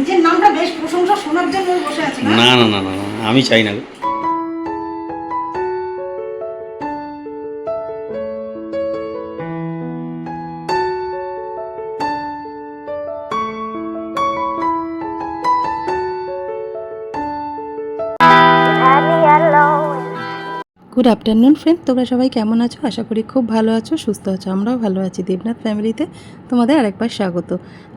নিজের নামটা বেশ প্রশংসা শোনার জন্য বসে আছি, না? না না না আমি চাই না গুড আফটারনুন ফ্রেন্ড তোমরা সবাই কেমন আছো? আশা করি খুব ভালো আছো, সুস্থ আছো। আমরাও ভালো আছি। দেবনাথ ফ্যামিলিতে তোমাদের আরেকবার স্বাগত।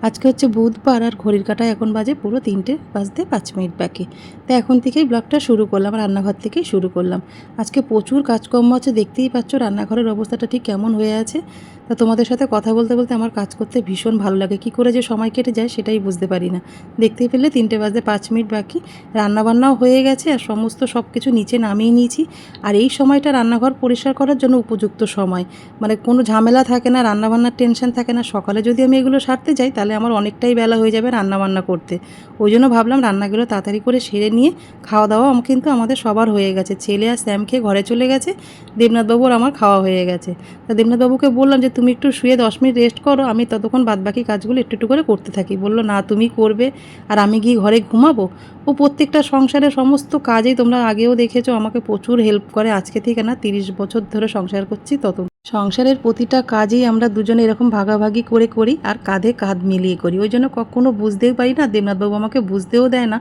আজকে হচ্ছে বুধবার আর ঘড়ির কাটায় এখন বাজে পুরো তিনটে বাজতে পাঁচ মিনিট বাকি। তো এখন থেকেই ব্লগটা শুরু করলাম, রান্নাঘর থেকেই শুরু করলাম। আজকে প্রচুর কাজকর্ম আছে, দেখতেই পাচ্ছ রান্নাঘরের অবস্থাটা ঠিক কেমন হয়ে আছে। তা তোমাদের সাথে কথা বলতে বলতে আমার কাজ করতে ভীষণ ভালো লাগে। কি করে যে সময় কেটে যায় সেটাই বুঝতে পারি না। দেখতেই পেলে তিনটে বাজতে পাঁচ মিনিট বাকি। রান্নাবান্নাও হয়ে গেছে আর সমস্ত সব কিছু নিচে নামিয়ে নিয়েছি। আর এই সময়টা রান্নাঘর পরিষ্কার করার জন্য উপযুক্ত সময়। মানে কোনো ঝামেলা থাকে না, রান্নাবান্নার টেনশন থাকে না। সকালে যদি আমি এগুলো সারতে যাই, তাহলে আমার অনেকটাই বেলা হয়ে যাবে রান্নাবান্না করতে। ওই জন্য ভাবলাম রান্নাগুলো তাড়াতাড়ি করে সেরে নিয়ে খাওয়া দাওয়া কিন্তু আমাদের সবার হয়ে গেছে। ছেলে আর স্যাম খেয়ে ঘরে চলে গেছে, দেবনাথবাবুর আমার খাওয়া হয়ে গেছে। তা দেবনাথবাবুকে বললাম যে, তুমি একটু শুয়ে দশ মিনিট রেস্ট করো, আমি ততক্ষণ বাদবাকি কাজগুলো একটু একটু করে করতে থাকি। বলল, না, তুমি করবে আর আমি গিয়ে ঘরে ঘুমাবো। ও প্রত্যেকটা সংসারের সমস্ত কাজেই তোমরা আগেও দেখেছ, আমাকে প্রচুর হেল্প করে আজকে থেকে না তিরিশ বছর ধরে সংসার করছি তত সংসারের প্রতিটা কাজেই আমরা দুজনে এরকম ভাগাভাগি করে করি আর কাঁধে কাঁধ মিলিয়ে করি। ওই জন্য কখনো বুঝতেই পারি না, দেবনাথবাবু আমাকে বুঝতেও দেয় না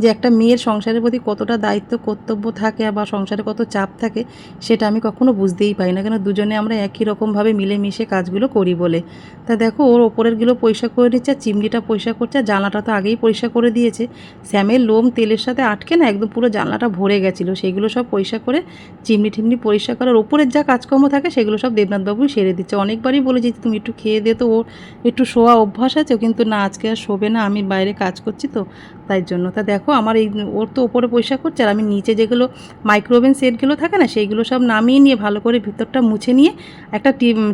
যে একটা মেয়ের সংসারের প্রতি কতটা দায়িত্ব, কর্তব্য থাকে বা সংসারে কত চাপ থাকে সেটা আমি কখনো বুঝতেই পারি না। কেন দুজনে আমরা একই রকমভাবে মিলেমিশে কাজগুলো করি বলে। তা দেখো, ওর ওপরেরগুলো পয়সা করে নিচ্ছে আর চিমনিটা পয়সা করছে, জানলাটা তো আগেই পয়সা করে দিয়েছে। স্যামের লোম তেলের সাথে আটকে না, একদম পুরো জানলাটা ভরে গেছিল। সেগুলো সব পয়সা করে চিমনি টিমনি পরিষ্কার করার ওপরের যা কাজকর্ম থাকে, সেগুলো সব দেবনাথবাবুই সেরে দিচ্ছে। অনেকবারই বলেছি তুমি একটু খেয়ে দে তো। ওর একটু শোয়া অভ্যাস আছে কিন্তু না, আজকে আর শোবে না, আমি বাইরে কাজ করছি তো, তাই জন্য। তা দেখো, আমার এই ওর তো ওপরে পয়সা করছে, আর আমি নিচে যেগুলো মাইক্রোওভেন সেটগুলো থাকে না, সেইগুলো সব নামিয়ে নিয়ে ভালো করে ভিতরটা মুছে নিয়ে একটা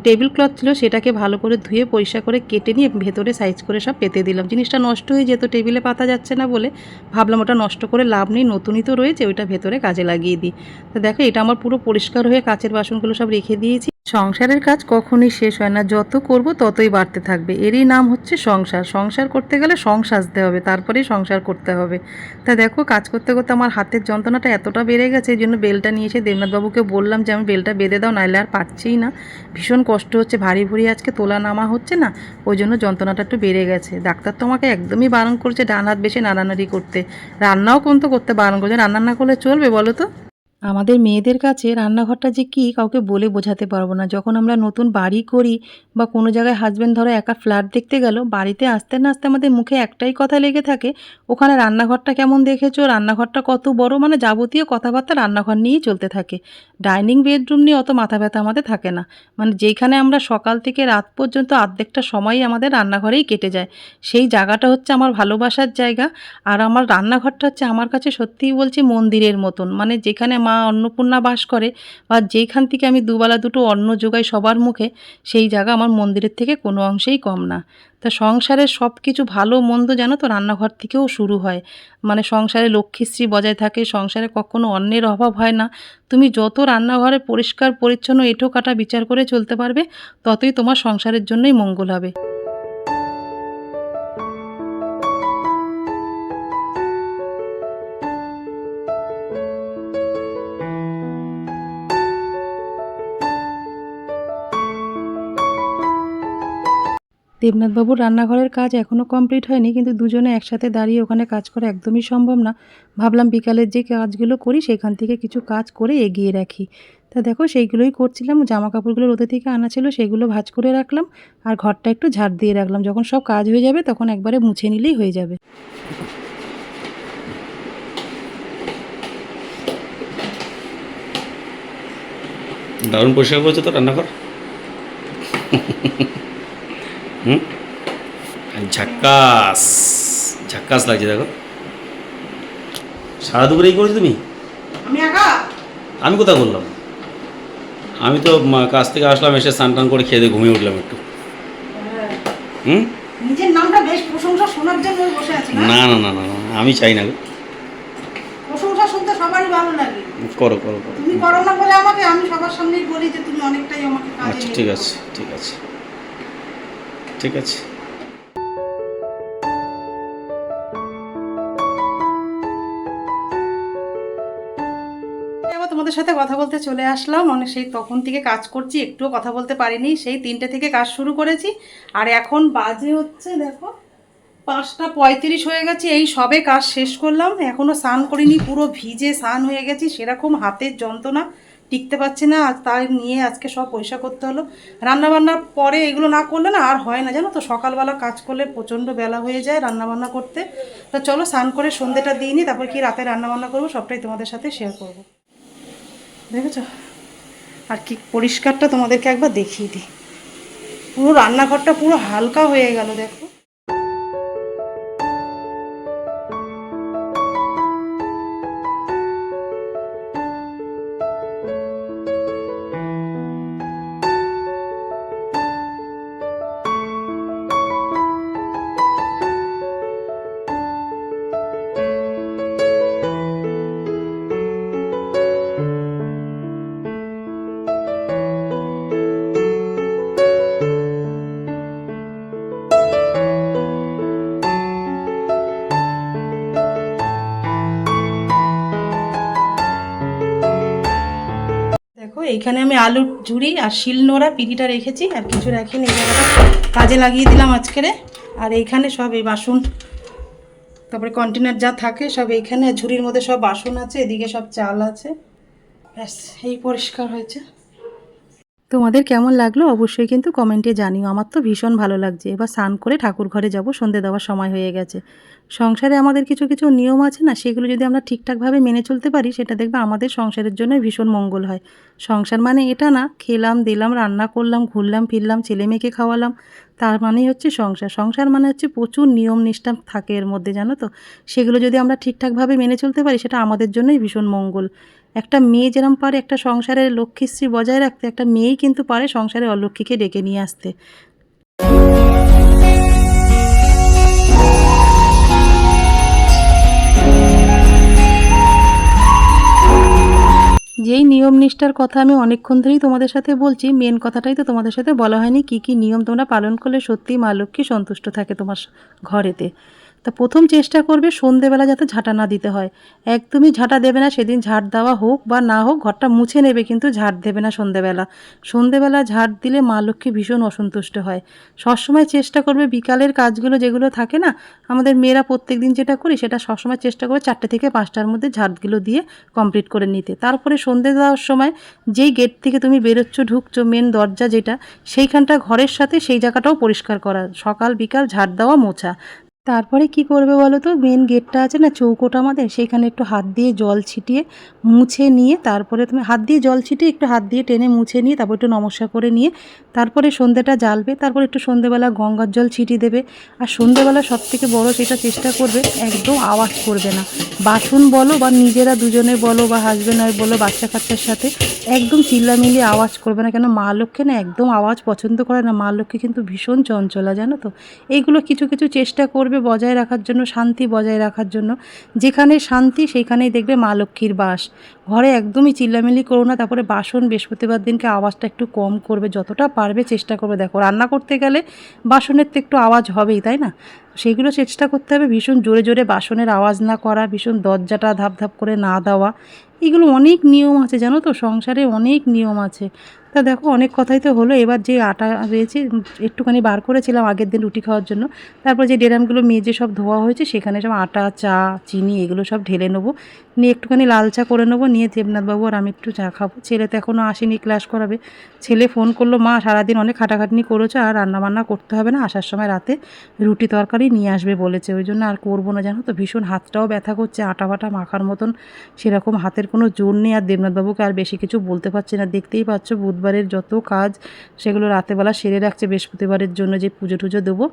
টেবিল ক্লথ ছিল, সেটাকে ভালো করে ধুয়ে পরিষ্কার করে কেটে নিয়ে ভেতরে সাইজ করে সব পেতে দিলাম। জিনিসটা নষ্ট হয়ে যেত টেবিলে পাতা যাচ্ছে না বলে ভাবলাম ওটা নষ্ট করে লাভ নেই, নতুনই তো রয়েছে, ওইটা ভেতরে কাজে লাগিয়ে দিই। তো দেখো, এটা আমার পুরো পরিষ্কার হয়ে কাচের বাসনগুলো সব রেখে দিয়েছি। সংসারের কাজ কখনই শেষ হয় না। যত করব ততই বাড়তে থাকবে। এরই নাম হচ্ছে সংসার। সংসার করতে গেলে সং সাজতে হবে, তারপরেই সংসার করতে হবে। তা দেখো, কাজ করতে করতে আমার হাতের যন্ত্রণাটা এতটা বেড়ে গেছে, এই জন্য বেলটা নিয়ে এসে দেবনাথবাবুকে বললাম যে আমি বেলটা বেঁধে দাও, নাহলে আর পারছিই না। ভীষণ কষ্ট হচ্ছে, ভারী ভুরি আজকে তোলা নামা হচ্ছে না, ওই জন্য যন্ত্রণাটা একটু বেড়ে গেছে। ডাক্তার তো আমাকে একদমই বারণ করছে ডান হাত বেশি নাড়ানাড়ি করতে। রান্নাও কিন্তু করতে বারণ করছে, রান্না না করলে চলবে বলো তো? আমাদের মেয়েদের কাছে রান্নাঘরটা যে কী কাউকে বলে বোঝাতে পারব না। যখন আমরা নতুন বাড়ি করি বা কোনো জায়গায় হাজব্যান্ড ধরো একা ফ্ল্যাট দেখতে গেল, বাড়িতে আসতে না আসতে আমাদের মুখে একটাই কথা লেগে থাকে, ওখানে রান্নাঘরটা কেমন দেখেছ? রান্নাঘরটা কত বড়? মানে যাবতীয় কথাবার্তা রান্নাঘর নিয়েই চলতে থাকে। ডাইনিং বেডরুম নিয়ে অত মাথা ব্যথা আমাদের থাকে না। মানে যেখানে আমরা সকাল থেকে রাত পর্যন্ত আর্ধেকটা সময়ই আমাদের রান্নাঘরেই কেটে যায়। সেই জায়গাটা হচ্ছে আমার ভালোবাসার জায়গা। আর আমার রান্নাঘরটা হচ্ছে আমার কাছে সত্যিই বলছি মন্দিরের মতন। মানে যেখানে মা অন্নপূর্ণা বাস করে বা যেখান থেকে আমি দুবেলা দুটো অন্ন যোগাই সবার মুখে, সেই জায়গা আমার মন্দিরের থেকে কোনো অংশেই কম না। তা সংসারের সব কিছু ভালো মন্দ জানো তো রান্নাঘর থেকেও শুরু হয়। মানে সংসারে লক্ষ্মীশ্রী বজায় থাকে, সংসারে কখনো অন্যের অভাব হয় না। তুমি যত রান্নাঘরে পরিষ্কার পরিচ্ছন্ন এঁঠো কাটা বিচার করে চলতে পারবে, ততই তোমার সংসারের জন্যই মঙ্গল হবে। দেবনাথবাবুর রান্নাঘরের কাজ এখনও কমপ্লিট হয়নি, কিন্তু দুজনে একসাথে দাঁড়িয়ে ওখানে কাজ করা একদমই সম্ভব না। ভাবলাম বিকালের যে কাজগুলো করি, সেখান থেকে কিছু কাজ করে এগিয়ে রাখি। তা দেখো, সেইগুলোই করছিলাম জামা কাপড়গুলো রোদে থেকে আনা ছিল, সেগুলো ভাঁজ করে রাখলাম, আর ঘরটা একটু ঝাড় দিয়ে রাখলাম। যখন সব কাজ হয়ে যাবে, তখন একবারে মুছে নিলেই হয়ে যাবে। দারুণ পরিষ্কার করেছ তো রান্নাঘর? হুম ঝাক্কাস ঝাক্কাস লাগছে দেখো। সারা দুপুরে এই করেছ তুমি? আমি একা? আমি কোথায় বললাম আমি তো কাজ থেকে আসলাম এসে স্নান টান করে খেয়ে দিয়ে ঘুমিয়ে উঠলাম একটু। হুম? নিজের নামটা বেশ প্রশংসা শোনার জন্য বসে আছি না? না না না আমি চাই না গো। প্রশংসা শুনতে সবারই ভালো লাগে। করো করো করো। তুমি করো না বলে আমাকে আমি সবার সামনেই বলি যে তুমি অনেকটাই আমাকে কাজে আচ্ছা ঠিক আছে ঠিক আছে। ঠিক আছে। তোমাদের সাথে কথা বলতে চলে আসলাম। মানে সেই তখন থেকে কাজ করছি, একটুও কথা বলতে পারিনি। সেই তিনটে থেকে কাজ শুরু করেছি। আর এখন বাজে হচ্ছে, দেখো, পাঁচটা পঁয়ত্রিশ হয়ে গেছে। এই সবে কাজ শেষ করলাম। এখনও স্নান করিনি, পুরো ভিজে স্নান হয়ে গেছি। সেরকম হাতের যন্ত্রণা। টিকতে পারছি না, আর তাই নিয়ে আজকে সব পয়সা করতে হলো। রান্নাবান্নার পরে এগুলো না করলে না আর হয় না, জানো তো? সকালবেলা কাজ করলে প্রচণ্ড বেলা হয়ে যায় রান্নাবান্না করতে। তো চলো স্নান করে সন্ধেটা দিই নি তারপর কি রাতে রান্নাবান্না করব সবটাই তোমাদের সাথে শেয়ার করব। দেখেছ? আর কি পরিষ্কারটা তোমাদেরকে একবার দেখিয়ে দিই। পুরো রান্নাঘরটা পুরো হালকা হয়ে গেল, দেখো। দেখো এইখানে আমি আলুর ঝুড়ি আর শিলনোড়া পিঁড়িটা রেখেছি আর কিছু রাখিনি, এই কাজে লাগিয়ে দিলাম আজকেরে। আর এইখানে সব এই বাসন, তারপরে কন্টেনার যা থাকে সব এইখানে ঝুড়ির মধ্যে সব বাসন আছে, এদিকে সব চাল আছে। ব্যাস, এই পরিষ্কার হয়েছে। তোমাদের কেমন লাগল অবশ্যই কিন্তু কমেন্টে জানিও। আমার তো ভীষণ ভালো লাগছে। এবার স্নান করে ঠাকুর ঘরে যাব, সন্ধে দেওয়ার সময় হয়ে গেছে। সংসারে আমাদের কিছু কিছু নিয়ম আছে না? সেগুলো যদি আমরা ঠিকঠাকভাবে মেনে চলতে পারি, সেটা দেখবে আমাদের সংসারের জন্য ভীষণ মঙ্গল হয়। সংসার মানে এটা না, খেলাম, দিলাম, রান্না করলাম, ঘুরলাম, ফিরলাম, ছেলে মেয়েকে খাওয়ালাম। তার মানেই হচ্ছে সংসার। সংসার মানে হচ্ছে প্রচুর নিয়ম নিষ্ঠা থাকে এর মধ্যে, জানো তো? সেগুলো যদি আমরা ঠিকঠাকভাবে মেনে চলতে পারি, সেটা আমাদের জন্যই ভীষণ মঙ্গল। একটা মেয়ে যেরম পারে একটা সংসারের লক্ষ্মীশ্রী বজায় রাখতে, একটা মেয়েই কিন্তু পারে সংসারের অলক্ষ্মীকে ডেকে নিয়ে আসতে। যেই নিয়ম নিষ্ঠার কথা আমি অনেকক্ষণ ধরেই তোমাদের সাথে বলছি মেন কথাটাই তো তোমাদের সাথে বলা হয়নি, কি কি নিয়ম তোমরা পালন করলে সত্যিই মা লক্ষ্মী সন্তুষ্ট থাকে তোমার ঘরেতে। তা প্রথম চেষ্টা করবে সন্ধেবেলা যাতে ঝাঁটা না দিতে হয়। একদমই ঝাঁটা দেবে না, সেদিন ঝাঁট দেওয়া হোক বা না হোক, ঘরটা মুছে নেবে কিন্তু ঝাঁট দেবে না সন্ধেবেলা। সন্ধেবেলা ঝাঁট দিলে মা লক্ষ্মী ভীষণ অসন্তুষ্ট হয়। সবসময় চেষ্টা করবে বিকালের কাজগুলো যেগুলো থাকে না, আমাদের মেয়েরা প্রত্যেক দিন যেটা করি সেটা সবসময় চেষ্টা করবে চারটে থেকে পাঁচটার মধ্যে ঝাঁটগুলো দিয়ে কমপ্লিট করে নিতে। তারপরে সন্ধে দেওয়ার সময় যেই গেট থেকে তুমি বেরোচ্ছ, ঢুকছো মেন দরজা যেটা, সেইখানটা ঘরের সাথে সেই জায়গাটাও পরিষ্কার করা। সকাল, বিকাল ঝাড় দেওয়া, মোছা। তারপরে কি করবে বলো তো? মেন গেটটা আছে না, চৌকোটা আমাদের, সেখানে একটু হাত দিয়ে জল ছিটিয়ে মুছে নিয়ে তারপরে তুমি হাত দিয়ে জল ছিটিয়ে একটু হাত দিয়ে টেনে মুছে নিয়ে তারপর একটু নমস্কার করে নিয়ে তারপরে সন্ধ্যেটা জ্বালবে, তারপর একটু সন্ধ্যেবেলা গঙ্গার জল ছিটিয়ে দেবে। আর সন্ধ্যেবেলা সব থেকে বড় সেটা চেষ্টা করবে, একদম আওয়াজ করবে না। বাসন বলো বা নিজেরা দুজনে বলো বা হাজব্যান্ড ওয়াইফ বলো, বাচ্চা কাচ্চার সাথে একদম চিল্লামিলি আওয়াজ করবে না। কেন? মা লক্ষ্মী না একদম আওয়াজ পছন্দ করে না। মা লক্ষ্মী কিন্তু ভীষণ চঞ্চলা, জানো তো? এইগুলো কিছু কিছু চেষ্টা করবে বজায় রাখার জন্য, শান্তি বজায় রাখার জন্য। যেখানে শান্তি, সেইখানেই দেখবে মা লক্ষ্মীর বাস। ঘরে একদমই চিল্লামিল্লি করো না, তারপরে বাসন বৃহস্পতিবার দিনকে আওয়াজটা একটু কম করবে, যতটা পারবে চেষ্টা করবে। দেখো, রান্না করতে গেলে বাসনের তো একটু আওয়াজ হবেই, তাই না? সেগুলো চেষ্টা করতে হবে, ভীষণ জোরে জোরে বাসনের আওয়াজ না করা, ভীষণ দরজাটা ধাপ ধাপ করে না দেওয়া। এগুলো অনেক নিয়ম আছে, জানো তো? সংসারে অনেক নিয়ম আছে। তা দেখো, অনেক কথাই তো হলো। এবার যে আটা রয়েছে একটুখানি বার করেছিলাম আগের দিন রুটি খাওয়ার জন্য। তারপর যে ডেরামগুলো মেজে সব ধোয়া হয়েছে, সেখানে সব আটা, চা, চিনি এগুলো সব ঢেলে নেব। নিয়ে একটুখানি লাল চা করে নেব। নিয়ে দেবনাথবাবু আর আমি একটু চা খাব। ছেলে তো এখনও আসেনি ক্লাস করাবে। ছেলে ফোন করল, মা, সারাদিন অনেক খাটাখাটনি করেছ, আর রান্নাবান্না করতে হবে না। আসার সময় রাতে রুটি তরকারি নিয়ে আসবে, বলেছে। ওই জন্য আর করব না, জানো তো? ভীষণ হাতটাও ব্যথা করছে আটা বাটা মাখার মতন। সেরকম হাতের কোনো জোর নেই। আর দেবনাথবাবুকে আর বেশি কিছু বলতে পারছি না। দেখতেই পাচ্ছ বুধবারের যত কাজ সেগুলো রাতেবেলা সেরে রাখছে বৃহস্পতিবারের জন্য যে পুজো টুজো দেবো।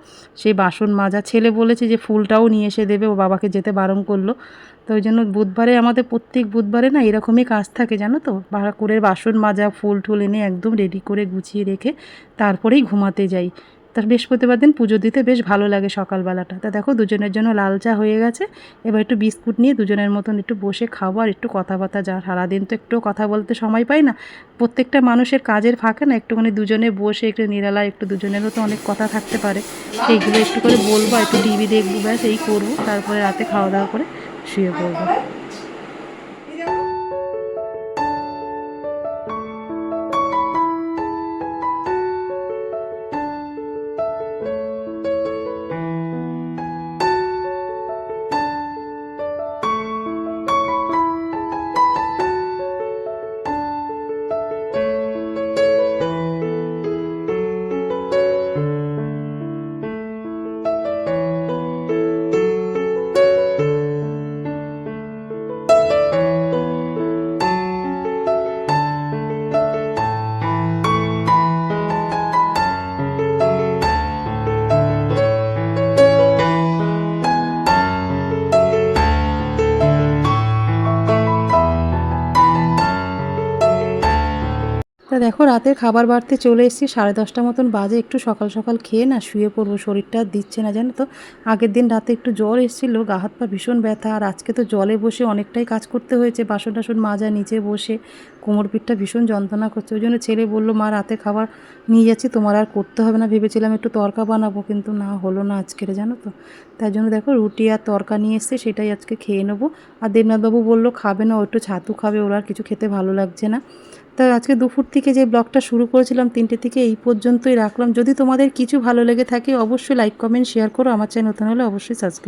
সেই বাসন মাজা। ছেলে বলেছে যে ফুলটাও নিয়ে এসে দেবে। ও বাবাকে যেতে বারণ করল। তো ওই জন্য বুধবারে আমাদের প্রত্যেক বুধবারে না এরকমই কাজ থাকে, জানো তো? করে বাসন মাজা, ফুল টুল এনে একদম রেডি করে গুছিয়ে রেখে তারপরেই ঘুমাতে যাই। তার বৃহস্পতিবার দিন পুজো দিতে বেশ ভালো লাগে সকালবেলাটা। তা দেখো দুজনের জন্য লাল চা হয়ে গেছে। এবার একটু বিস্কুট নিয়ে দুজনের মতন একটু বসে খাব আর একটু কথাবার্তা যা সারাদিন তো একটু কথা বলতে সময় পাই না। প্রত্যেকটা মানুষের কাজের ফাঁকে না একটুখানি দুজনে বসে, একটু নিরালা একটু দুজনেরও তো অনেক কথা থাকতে পারে। সেইগুলো একটু করে বলব, একটু টিভি দেখব, ব্যাস এই করব। তারপরে রাতে খাওয়া দাওয়া করে শুয়ে পড়ব। দেখো, রাতের খাবার বাড়তে চলে এসেছি। সাড়ে দশটা মতন বাজে। একটু সকাল সকাল খেয়ে না শুয়ে পড়ব। শরীরটা দিচ্ছে না, জানো তো। আগের দিন রাতে একটু জ্বর এসেছিল, গা হাত পা ভীষণ ব্যথা। আর আজকে তো জলে বসে অনেকটাই কাজ করতে হয়েছে। বাসন টাসন মাজা, নিচে বসে কোমর পিঠটা ভীষণ যন্ত্রণা করছে। ওই জন্য ছেলে বলল, মা, রাতে খাবার নিয়ে যাচ্ছি। তোমার আর করতে হবে না। ভেবেছিলাম একটু তরকা বানাবো, কিন্তু না, হলো না আজকের, জানো তো। তাই জন্য দেখো, রুটি আর তরকা নিয়ে এসছে। সেটাই আজকে খেয়ে নেব। আর দেবনাথবাবু বলল, খাবে না, ও একটু ছাতু খাবে। ওরা আর কিছু খেতে ভালো লাগছে না। তো আজকে দুপুর থেকে যে ব্লগটা শুরু করেছিলাম তিনটে থেকে এই পর্যন্তই রাখলাম। যদি তোমাদের কিছু ভালো লেগে থাকে, অবশ্যই লাইক কমেন্ট শেয়ার করো। আমার চ্যানেল নতুন হলে অবশ্যই সাবস্ক্রাইব